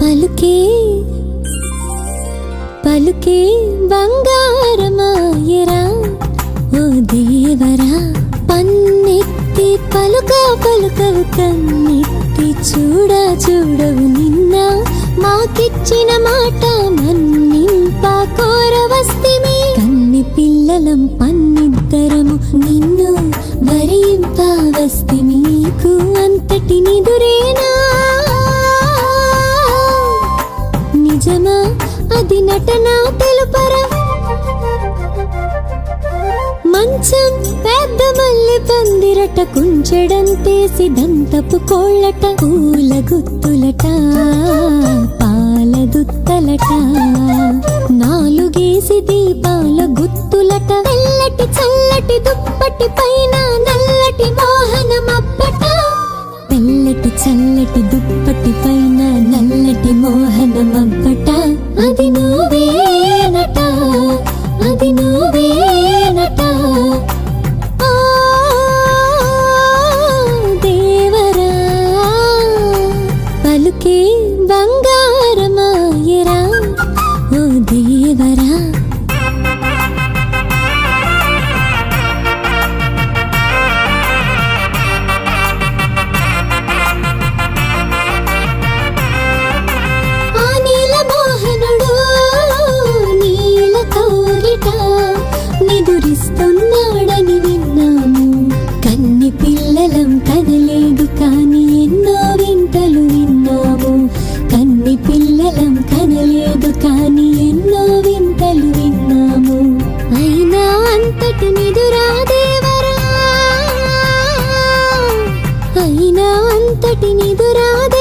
పలుకే పలుకే బంగారమాయరా ఓ దేవరా పన్నెత్తి పలుక పలుకవు కన్నెత్తి చూడ చూడవు నిన్న మాకిచ్చిన మాట మన్న. నిజమా అది నటన తెలుపరా. మంచం పెద్ద మల్లె పందిరట కుంచెడంతే సిద్ధంతపు కోళ్ళట పూల గుత్తులట పాల దుత్తలట నాలుగేసి దీపాల గుత్తులట వెళ్ళట దేవరా தட்டி நிதுராத